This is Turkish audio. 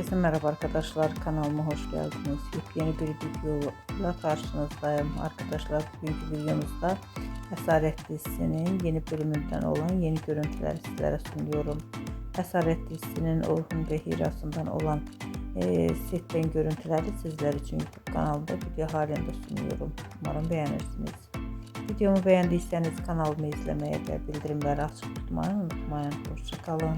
Herkese merhaba arkadaşlar kanalıma hoş geldiniz. Yeni bir videoyla karşınızdayım. Arkadaşlar bugünkü videomuzda Esaret dizisinin yeni bölümünden olan yeni görüntüleri sizlere sunuyorum. Esaret dizisinin Orhun ve Hirasından olan e, setten görüntüleri sizler için YouTube kanalımda video halinde sunuyorum. Umarım beğenirsiniz. Videomu beğendiyseniz kanalımı izlemeye ve bildirimleri açık tutmayı unutmayın. Hoşçakalın.